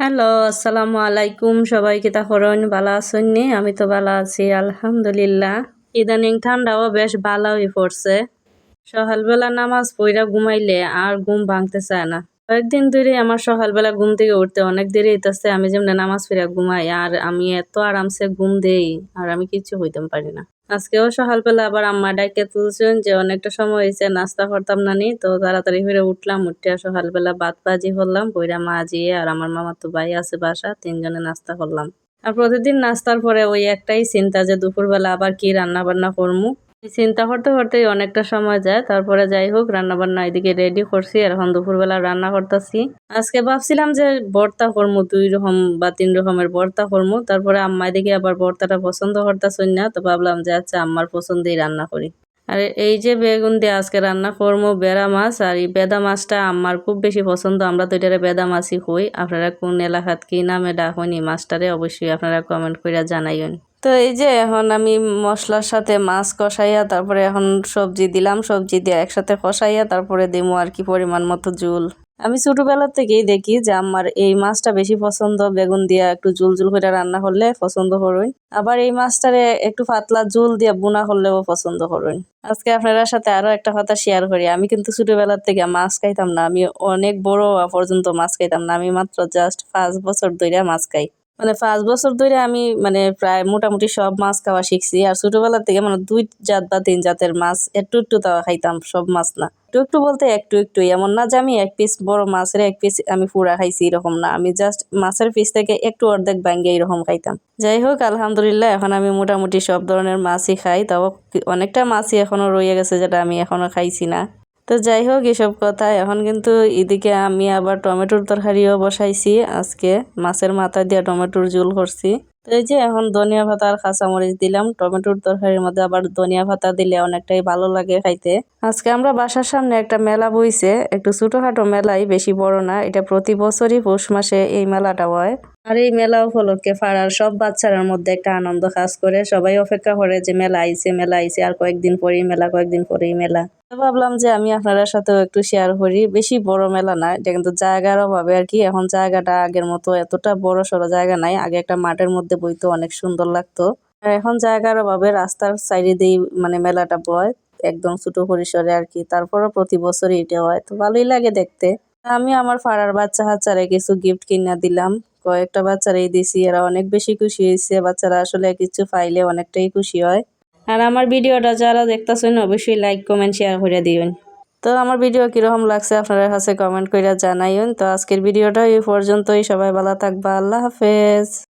Hello, আসসালামু আলাইকুম। সবাইকে তা হরণ ভালো আসুন আমি তো ভালো আছি, আলহামদুলিল্লাহ। ইদানিং ঠান্ডাও বেশ ভালো হয়ে পড়ছে। সকালবেলা নামাজ পইরা ঘুমাইলে আর ঘুম ভাঙতে চায় না। কয়েকদিন ধরে আমার সকালবেলা ঘুম থেকে উঠতে অনেক দেরি হইতেছে, আমি যেমন নামাজ পড়া ঘুমাই, আর আমি এত আরামসে ঘুম দেই, আর আমি কিছু হইতে পারি না। আজকেও সকালবেলা আবার আম্মা ডাইকে তুলছেন যে অনেকটা সময় হয়েছে নাস্তা করতাম না নি তো তাড়াতাড়ি ফিরে উঠলাম উঠে সকালবেলা ভাত ভাজি করলাম বইরা মা জিয়ে আর আমার মামা তো ভাই আছে বাসা, তিনজনে নাস্তা করলাম। আর প্রতিদিন নাস্তার পরে ওই একটাই চিন্তা যে দুপুরবেলা আবার কি রান্না বান্না করমু? চিন্তা করতে করতেই অনেকটা সময় যায়। তারপরে যাই হোক রান্না বান্না এদিকে রেডি করছি আর এখন দুপুরবেলা রান্না করতেছি। আজকে ভাবছিলাম যে ভর্তা করমু, দুই রকম বা তিন রকমের ভর্তা করমু। তারপরে আম্মা এদিকে আবার ভর্তাটা পছন্দ করতেছই না, তো ভাবলাম যে আচ্ছা আম্মার পছন্দেই রান্না করি। আর এই যে বেগুন দিয়ে আজকে রান্না করব বেড়া মাছ আর এই বেদা মাছটা আমার খুব বেশি পছন্দ। আমরা তো এটারে বেদা মাছই হই আপনারা কোন এলাকাত কি নামে ডাকুন, এই মাছটারে অবশ্যই আপনারা কমেন্ট করে জানাইন তো এই যে এখন আমি মশলার সাথে মাছ কষাইয়া তারপরে এখন সবজি দিলাম, সবজি দিয়ে একসাথে কষাইয়া তারপরে দিমু আর কি পরিমাণ মতো জুল আমি ছোটবেলা থেকেই দেখি যে আমার এই মাছটা বেশি পছন্দ, বেগুন দিয়া একটু জুল জুল করে রান্না করলে পছন্দ করুন আবার এই মাছটারে একটু পাতলা জুল দিয়া বুনা করলেও পছন্দ করুন আজকে আপনার সাথে আরও একটা কথা শেয়ার করি। আমি কিন্তু ছোটোবেলার থেকে মাছ খাইতাম না। আমি অনেক বড় পর্যন্ত মাছ খাইতাম না। আমি মাত্র জাস্ট পাঁচ বছর ধরে মাছ খাই। মানে পাঁচ বছর ধরে আমি মানে প্রায় মোটামুটি সব মাছ খাওয়া শিখছি। আর ছোটবেলা থেকে মানে দুই জাত বা তিন জাতের মাছ একটু একটু তাওয়া খাইতাম, সব মাছ না। একটু একটু বলতে একটু একটু, এমন না যে আমি এক পিস বড় মাছের এক পিস আমি পুরা খাইছি এরকম না। আমি জাস্ট মাছের পিস থেকে একটু অর্ধেক ভাঙ্গে এরকম খাইতাম। যাই হোক, আলহামদুলিল্লাহ এখন আমি মোটামুটি সব ধরনের মাছই খাই। তাও অনেকটা মাছই এখনও রয়ে গেছে যেটা আমি এখনও খাইছি না। তো যাই হোক, এসব কথা এখন কিন্তু এদিকে আমি আবার টমেটোর তরকারিও বসাইছি। আজকে মাছের মাথা দিয়ে টমেটোর ঝোল করছি। তো এই যে এখন ধনিয়া পাতা আর কাঁচামরিচ দিলাম, টমেটোর তরকারির মধ্যে আবার ধনিয়া পাতা দিলে অনেকটাই ভালো লাগে খাইতে। আজকে আমরা বাসার সামনে একটা মেলা বইছে, একটু ছোটখাটো মেলাই, বেশি বড় না, এটা প্রতি বছরই পৌষ মাসে এই মেলাটা হয়। আর এই মেলা উপলক্ষে পাড়ার সব বাচ্চারার মধ্যে একটা আনন্দ কাজ করে, সবাই অপেক্ষা করে যে মেলা আইছে মেলা আইছে, আর কয়েকদিন পরেই মেলা, কয়েকদিন পরেই মেলা। ভাবলাম যে আমি আপনাদের সাথেও একটু শেয়ার করি, বেশি বড় মেলা না, এটা কিন্তু জায়গার অভাবে আর কি, এখন জায়গাটা আগের মতো এতটা বড় সড়ো জায়গা নাই, আগে একটা মাঠের মধ্যে বইতে, অনেক সুন্দর লাগতো। এখন জায়গার অভাবে রাস্তার সাইডে দিয়ে মানে মেলাটা বয়, একদম ছোট পরিসরে আর কি। তারপরও প্রতি বছরই এটা হয়, তো ভালোই লাগে দেখতে। আমি আমার পাড়ার বাচ্চা কাচ্চারে কিছু গিফট কিনা দিলাম। কয়েকটা বাচ্চারাই দিছি, এরা অনেক বেশি খুশি হয়েছে। বাচ্চারা আসলে কিছু পাইলে অনেকটাই খুশি হয়। আর আমার ভিডিওটা যারা দেখতেছেন, অবশ্যই লাইক কমেন্ট শেয়ার করে দিবেন। তো আমার ভিডিও কীরকম লাগছে আপনাদের কাছে কমেন্ট করে জানাইন তো আজকের ভিডিওটা এই পর্যন্তই। সবাই ভালো থাকবা। আল্লাহ হাফেজ।